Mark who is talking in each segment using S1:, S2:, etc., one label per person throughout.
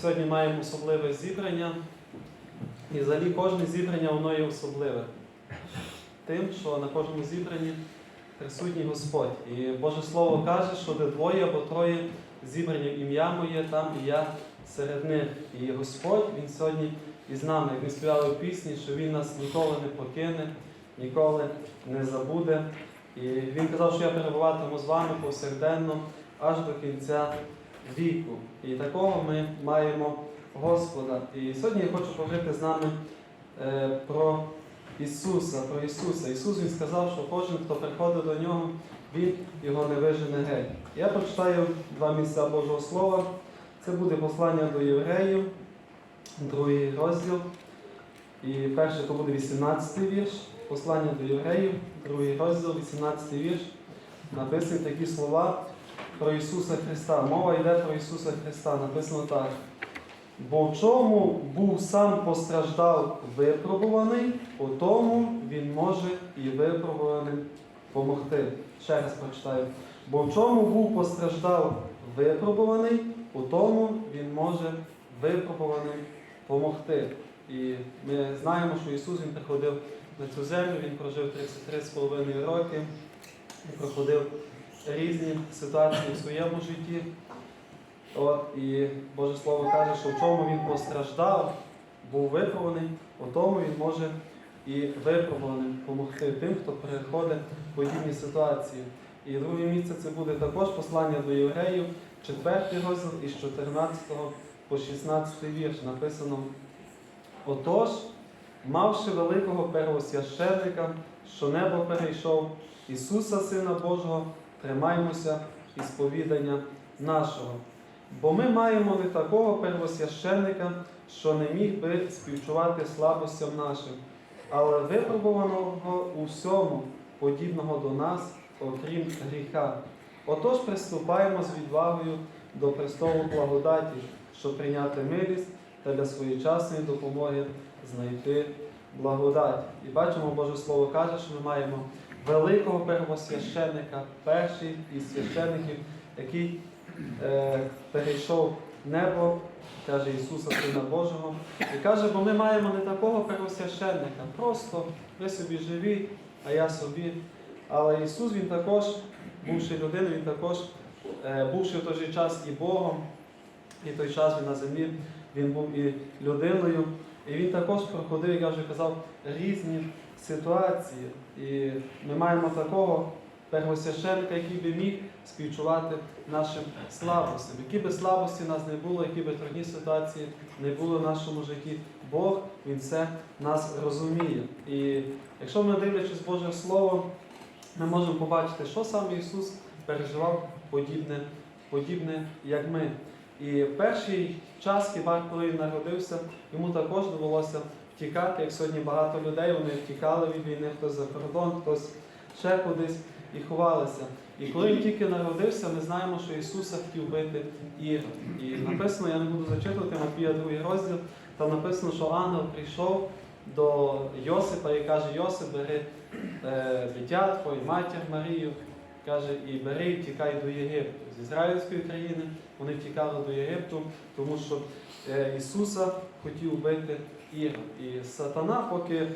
S1: сьогодні маємо особливе зібрання. І взагалі кожне зібрання воно є особливе. Тим, що на кожному зібранні присутній Господь. І Боже Слово каже, що де двоє або троє зібрані ім'я моє, там і я серед них. І Господь Він сьогодні із нами, як ми співали в пісні, що Він нас ніколи не покине, ніколи не забуде. І Він казав, що я перебуватиму з вами повсякденно аж до кінця віку. І такого ми маємо Господа. І сьогодні я хочу поговорити з нами е, про Ісуса, про Ісуса. Ісус Він сказав, що кожен, хто приходить до нього, Він його не вижене геть. Я прочитаю два місця Божого Слова. Це буде послання до євреїв, другий розділ. І перше то буде 18 вірш. Послання до євреїв, другий розділ, 18 вірш. Написані такі слова про Ісуса Христа. Мова йде про Ісуса Христа. Написано так. Бо в чому був сам постраждав випробуваний, у тому він може і випробуваним помогти. Ще раз прочитаю. Бо в чому був постраждав випробуваний, у тому він може випробуваним помогти. І ми знаємо, що Ісус Він приходив на цю землю, Він прожив 33,5 роки, і проходив різні ситуації в своєму житті. От, і Боже Слово каже, що в чому він постраждав, був випробуваний, у тому він може і випробуваним допомогти тим, хто переходить в подібні ситуації. І друге місце це буде також послання до євреїв, 4 розділ із 14 по 16 вірш написано. Отож, мавши великого первосвященника, що небо перейшов, Ісуса Сина Божого, тримаймося і сповідання нашого. Бо ми маємо не такого первосвященника, що не міг би співчувати слабостям нашим, але випробуваного у всьому, подібного до нас, окрім гріха. Отож приступаємо з відвагою до престолу благодаті, щоб прийняти милість та для своєчасної допомоги знайти благодать. І бачимо, Боже Слово каже, що ми маємо великого первосвященника, перший із священників, який е, перейшов небо, каже Ісуса Сина Божого. І каже, бо ми маємо не такого первосвященника, просто ви собі живі, а я собі. Але Ісус Він також, бувши людиною, Він також, е, бувши в той же час і Богом, і той час Він на землі, Він був і людиною. І він також проходив, як я вже казав, різні ситуації. І ми маємо такого первосвященника, який би міг співчувати нашим слабостям. Які би слабості в нас не було, які би трудні ситуації не були в нашому житті, Бог Він все нас розуміє. І якщо ми дивлячись Боже Слово, ми можемо побачити, що саме Ісус переживав подібне, подібне як ми. І перший час, хіба коли він народився, йому також довелося втікати, як сьогодні багато людей вони втікали від війни, хтось за кордон, хтось ще кудись і ховалися. І коли він тільки народився, ми знаємо, що Ісуса хотів бити Ірод. І написано, я не буду зачитувати Матвія другий розділ, там написано, що ангел прийшов до Йосипа і каже, Йосип, бери е, дитя твоє, матір Марію, каже, і бери і втікай до Єгипту. З ізраїльської країни вони втікали до Єгипту, тому що е, Ісуса хотів вбити Ірод. І сатана, поки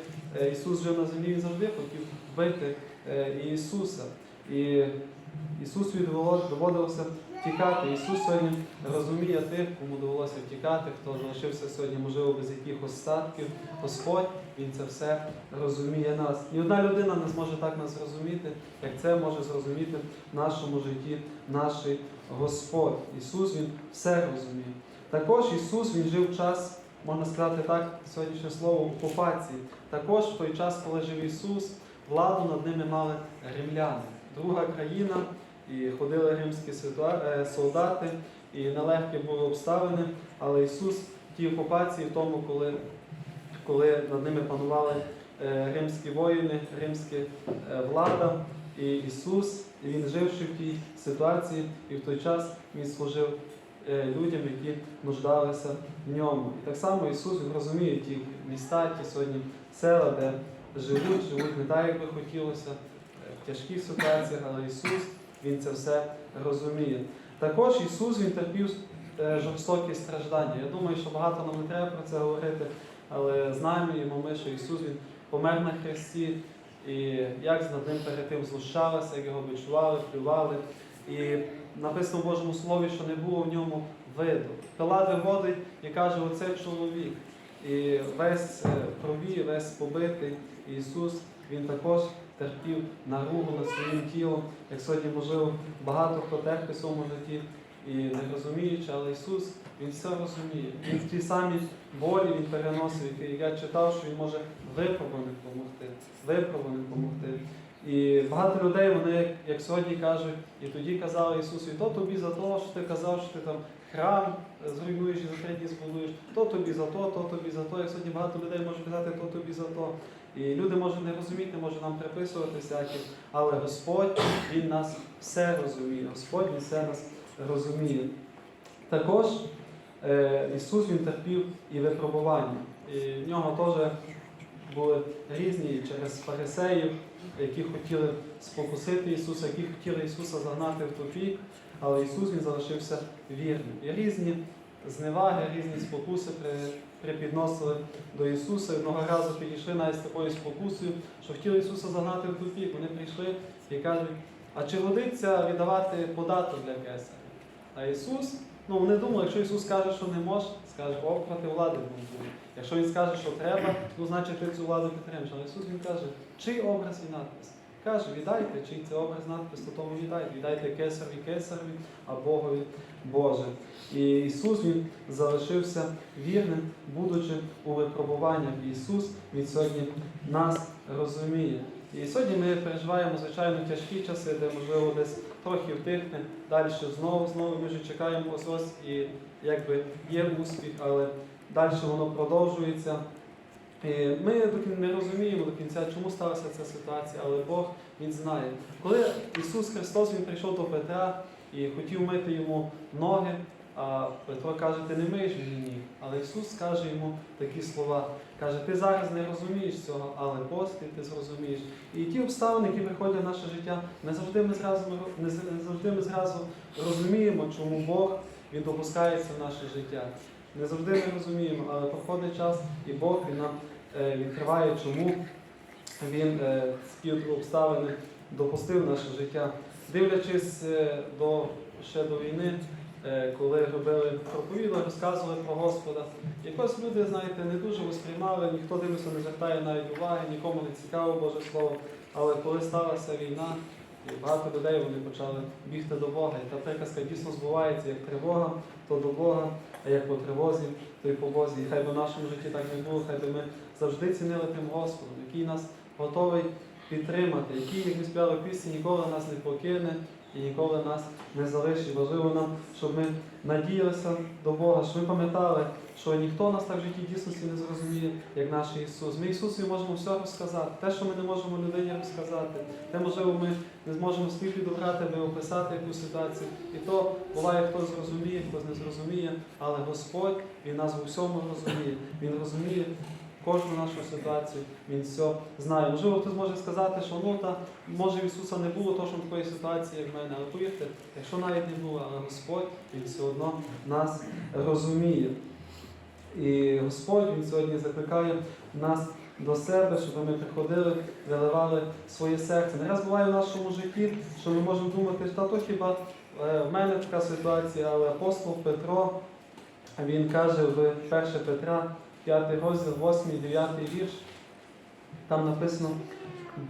S1: е, Ісус жив на землі, він завжди хотів вбити е, Ісуса. І Ісусу доводилося втікати. Ісус сьогодні розуміє тих, кому довелося втікати, хто залишився сьогодні, можливо, без якихось статків. Господь, Він це все розуміє нас. Ні одна людина не зможе так нас зрозуміти, як це може зрозуміти в нашому житті наш Господь. Ісус Він все розуміє. Також Ісус Він жив час, можна сказати так, сьогоднішнє слово окупації. Також в той час, коли жив Ісус, владу над ними мали римляни. Друга країна, і ходили римські е, солдати, і нелегкі були обставини, але Ісус в тій окупації, в тому, коли, коли над ними панували е, римські воїни, римська е, влада, і Ісус, Він живши в тій ситуації, і в той час Він служив людям, які нуждалися в ньому. І так само Ісус розуміє ті міста, ті сьогодні села, де живуть, живуть не так, як би хотілося, е, в тяжких ситуаціях, але Ісус Він це все розуміє. Також Ісус Він терпів е, жорстокі страждання. Я думаю, що багато нам не треба про це говорити, але знаємо ми, що Ісус Він помер на хресті, і як над ним перед тим знущалися, як його відчували, плювали. І написано в Божому Слові, що не було в ньому виду. Пилат виводить і каже, оце чоловік. І весь е, крові, весь побитий Ісус, Він також терпів наругу над своїм тілом, як сьогодні, можливо, багато хто терпить в своєму житті і не розуміючи, але Ісус, Він все розуміє. Він в ті самі болі Він переносив, які я читав, що Він може випробуваним допомогти, випробуваним допомогти. І багато людей, вони, як, як сьогодні кажуть, і тоді казали Ісусу, то тобі за те, що ти казав, що ти там храм е, зруйнуєш і за три дні збудуєш, то тобі за то, то тобі за то. І сьогодні багато людей може казати, то тобі за то. І люди можуть не розуміти, може нам приписувати всякі, але Господь Він нас все розуміє. Господь Він все нас розуміє. Також е, Ісус Він терпів і випробування. І в нього теж були різні через фарисеїв, які хотіли спокусити Ісуса, які хотіли Ісуса загнати в тупік, але Ісус Він залишився вірним. І різні зневаги, різні спокуси припідносили до Ісуса. Одного разу підійшли навіть з такою спокусою, що хотіли Ісуса загнати в тупік. Вони прийшли і кажуть, а чи годиться віддавати податок для кесаря? А Ісус, ну вони думали, якщо Ісус каже, що не може, скаже, о, проти влади буде. Якщо Він скаже, що треба, ну значить ти цю владу підтримуєш. Але Ісус Він каже, чий образ і надпис? Каже, віддайте, чий це образ надпис, то тому віддайте. Віддайте кесареві кесареві, а Богові Боже. І Ісус Він залишився вірним, будучи у випробуваннях. Ісус Він сьогодні нас розуміє. І сьогодні ми переживаємо, звичайно, тяжкі часи, де, можливо, десь трохи втихне, далі знову, знову ми вже чекаємо ось ось і якби є успіх, але далі воно продовжується. І Ми не розуміємо до кінця, чому сталася ця ситуація, але Бог Він знає. Коли Ісус Христос Він прийшов до Петра і хотів мити йому ноги, а Петро каже, ти не миєш мені. Але Ісус каже йому такі слова. Каже, ти зараз не розумієш цього, але після ти зрозумієш. І ті обставини, які приходять в наше життя, не завжди ми зразу, не завжди ми зразу розуміємо, чому Бог він допускається в наше життя. Не завжди ми розуміємо, але проходить час, і Бог він нам е, відкриває, чому він е, ці обставини допустив в наше життя. Дивлячись е, до, ще до війни, е, коли робили проповіді, розказували про Господа. Якось люди, знаєте, не дуже восприймали, ніхто дивився, не звертає навіть уваги, нікому не цікаво Боже Слово. Але коли сталася війна, і багато людей вони почали бігти до Бога. І та приказка дійсно збувається, як тривога, то до Бога, а як по тривозі, то й по Бозі. І хай би в нашому житті так не було, хай би ми завжди цінили тим Господом, який нас готовий підтримати, який, як ми співали пісні, ніколи нас не покине і ніколи нас не залишить. Важливо нам, щоб ми надіялися до Бога, щоб ми пам'ятали, що ніхто нас так в житті дійсності не зрозуміє, як наш Ісус. Ми Ісусу можемо все розказати. Те, що ми не можемо людині розказати, те, можливо, ми не зможемо слів підобрати, аби описати якусь ситуацію. І то буває, хто зрозуміє, хтось не зрозуміє, але Господь Він нас у всьому розуміє. Він розуміє кожну нашу ситуацію, Він все знає. Можливо, хтось може сказати, що ну та може Ісуса не було точно такої ситуації, як в мене. Але повірте, якщо навіть не було, але Господь Він все одно нас розуміє. І Господь Він сьогодні закликає нас до себе, щоб ми приходили, виливали своє серце. Не раз буває в нашому житті, що ми можемо думати, та то хіба е, в мене така ситуація, але апостол Петро, він каже в 1 Петра, 5 розділ, 8, 9 вірш, там написано: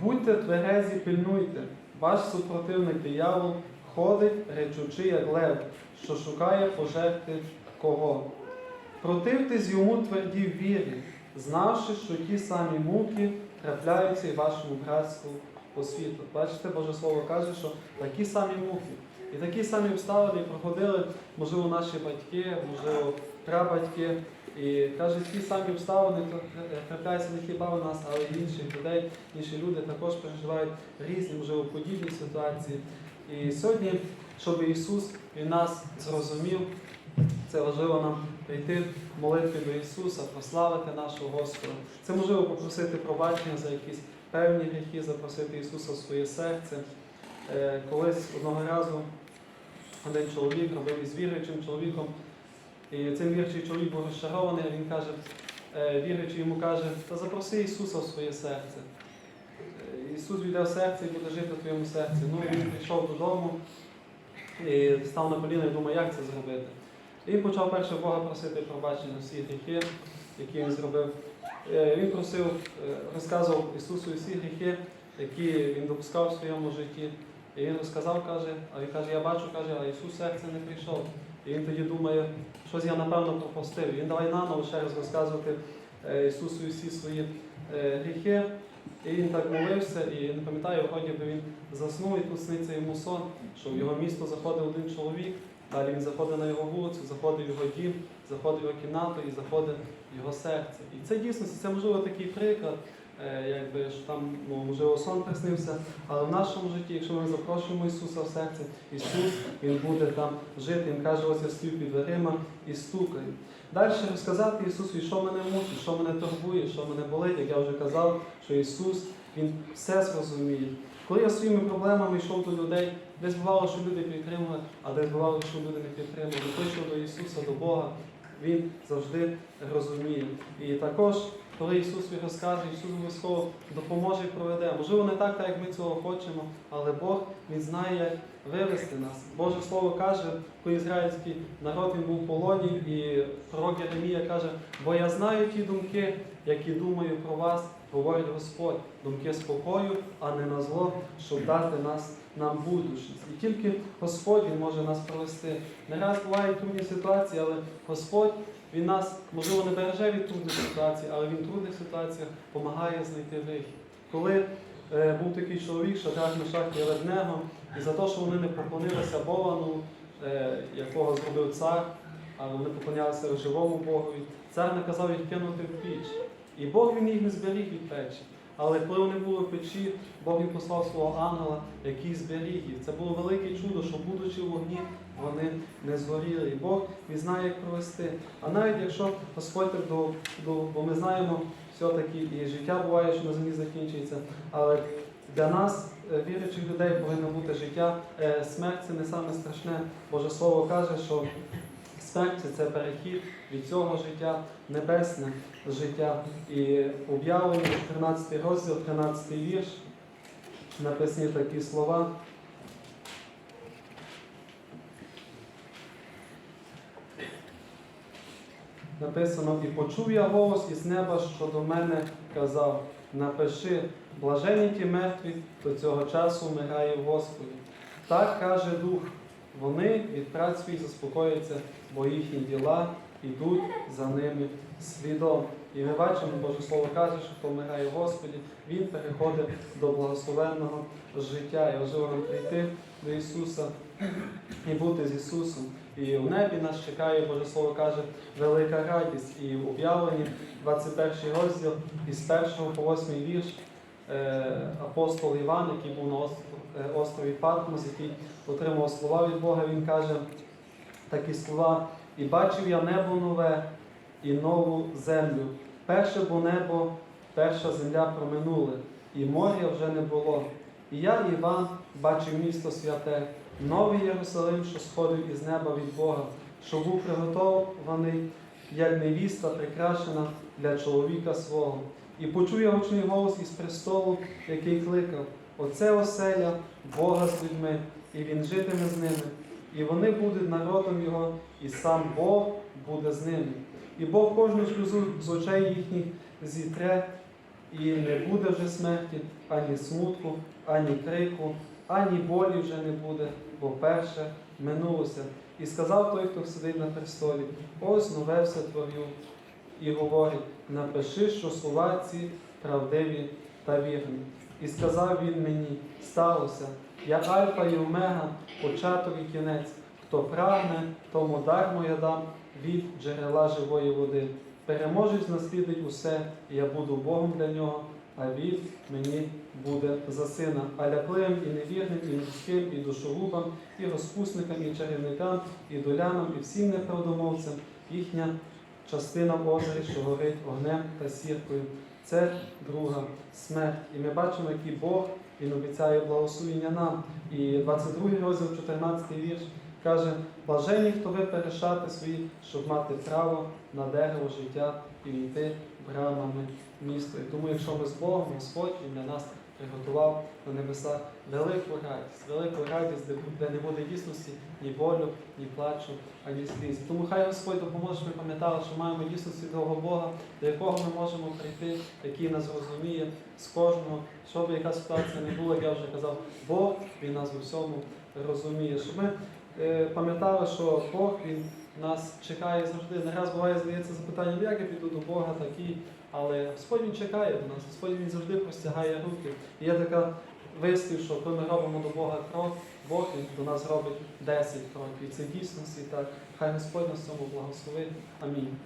S1: будьте тверезі, пильнуйте, ваш супротивник диявол ходить, речучи, як лев, що шукає пожерти кого. Противтесь йому тверді в вірі, знавши, що ті самі муки трапляються і вашому братству по світу. Бачите, Боже Слово каже, що такі самі муки. І такі самі обставини проходили, можливо, наші батьки, можливо, прабатьки. І каже, ті самі обставини трапляються не хіба у нас, але й інших людей. Інші люди також переживають різні, можливо, подібні ситуації. І сьогодні, щоб Ісус Він нас зрозумів, це важливо нам прийти в молитві до Ісуса, прославити нашого Господа. Це можливо попросити пробачення за якісь певні гріхи, запросити Ісуса в своє серце. Е, Колись одного разу один чоловік робив із віруючим чоловіком І цим вірчий чоловік був розчарований, а він каже, е, віруючи йому каже, та запроси Ісуса в своє серце. Е, Ісус війде в серце і буде жити в твоєму серці. Ну, він прийшов додому і став на коліна і думав, як це зробити. І почав перше Бога просити пробачення всі гріхи, які він зробив. Е, Він просив, розказував Ісусу всі гріхи, які він допускав в своєму житті. І він розказав, каже, а він каже, я бачу, каже, а Ісус серце не прийшов. І він тоді думає, щось я напевно пропустив. Він давай наново ще раз розказувати е, Ісусу всі свої е, гріхи. І він так молився, і не пам'ятаю, вроді би він заснув, і тут сниться йому сон, що в його місто заходив один чоловік, далі він заходить на його вулицю, заходить в його дім, заходить в його кімнату і заходить в його серце. І це дійсно, це можливо такий приклад, якби що там ну, можливо сон приснився, але в нашому житті, якщо ми запрошуємо Ісуса в серце, Ісус Він буде там жити. Він каже, ось я стою під дверима і стукаю. Далі розказати Ісусу, що мене мучить, що мене турбує, що мене болить, як я вже казав, що Ісус Він все зрозуміє. Коли я своїми проблемами йшов до людей, десь бувало, що люди підтримували, а десь бувало, що люди не підтримували. Що до Ісуса, до Бога, Він завжди розуміє. І також, коли Ісус тобі розкаже, Ісус обов'язково допоможе і проведе. Можливо, не так, так, як ми цього хочемо, але Бог Він знає, як вивести нас. Боже Слово каже, коли ізраїльський народ він був в полоні, і пророк Єремія каже, бо я знаю ті думки, які думаю про вас, говорить Господь, думки спокою, а не на зло, щоб дати нас нам будучість. І тільки Господь може нас провести. Не раз бувають трудні ситуації, але Господь Він нас, можливо, не береже від трудних ситуацій, але Він в трудних ситуаціях допомагає знайти вихід. Коли е, був такий чоловік, Шадрах Мешах і Аведнего, і за те, що вони не поклонилися Бовану, е, якого зробив цар, а вони поклонялися живому Богові, цар наказав їх кинути в піч. І Бог він їх не зберіг від печі. Але коли вони були в печі, Бог їм послав свого ангела, який зберіг їх. Це було велике чудо, що будучи в вогні, вони не згоріли. І Бог він знає, як провести. А навіть якщо Господь так до, до бо ми знаємо, все-таки і життя буває, що на землі закінчується, але для нас, е, віруючих людей, повинно бути життя. Е, Смерть це не саме страшне. Боже Слово каже, що смерть це перехід від цього життя, небесне життя. І об'явлення 13 розділ, 13 вірш, написані такі слова. Написано, і почув я голос із неба, що до мене казав, напиши, блажені ті мертві, до цього часу вмирає в Господі. Так каже Дух, вони від праць своїх заспокояться, бо їхні діла йдуть за ними слідом. І ми бачимо, Боже Слово каже, що хто вмирає Господі, він переходить до благословенного життя. І важливо нам прийти до Ісуса і бути з Ісусом. І в небі нас чекає, Боже Слово каже, велика радість. І в об'явленні 21 розділ із 1 по 8 вірш е, апостол Іван, який був на острові, острові Патмос, який отримав слова від Бога, він каже такі слова. І бачив я небо нове і нову землю. Перше бо небо, перша земля проминули, і моря вже не було. І я, Іван, бачив місто святе, новий Єрусалим, що сходив із неба від Бога, що був приготований, як невіста, прикрашена для чоловіка свого. І почув я гучний голос із престолу, який кликав: Оце оселя Бога з людьми, і він житиме з ними. І вони будуть народом Його, і сам Бог буде з ними. І Бог кожну сльозу з очей їхніх зітре, і не буде вже смерті, ані смутку, ані крику, ані болі вже не буде, бо перше минулося. І сказав той, хто сидить на престолі, ось нове все творю. І говорить, напиши, що слова ці правдиві та вірні. І сказав він мені, сталося, я Альфа і Омега, початок і кінець. Хто прагне, тому дармо я дам від джерела живої води. Переможець наслідить усе, і я буду Богом для нього, а він мені буде за сина. А і невірним, і людським, і душогубам, і розпусникам, і чарівникам, і долянам, і всім неправдомовцям їхня частина в озері, що горить огнем та сіркою. Це друга смерть. І ми бачимо, який Бог він обіцяє благословення нам. І 22 розділ, 14 вірш, Каже, блажені, хто ви перешати свої, щоб мати право на дерево життя і війти брамами міста. І тому, якщо ми з Богом, Господь Він для нас приготував на небесах велику радість, велику радість, де, не буде дійсності ні болю, ні плачу, ані сліз. Тому хай Господь допоможе, щоб ми пам'ятали, що маємо дійсності того Бога, до якого ми можемо прийти, який нас розуміє з кожного, що б яка ситуація не була, я вже казав, Бог він нас у всьому розуміє. Щоб ми е, пам'ятали, що Бог він нас чекає завжди. Не раз буває, здається, запитання, «Ну, як я піду до Бога такий, але Господь він чекає до нас, Господь він завжди простягає руки. І є така вислів, що коли ми робимо до Бога крок, Бог він до нас робить 10 кроків. І це дійсності так. Хай Господь нас цьому благословить. Амінь.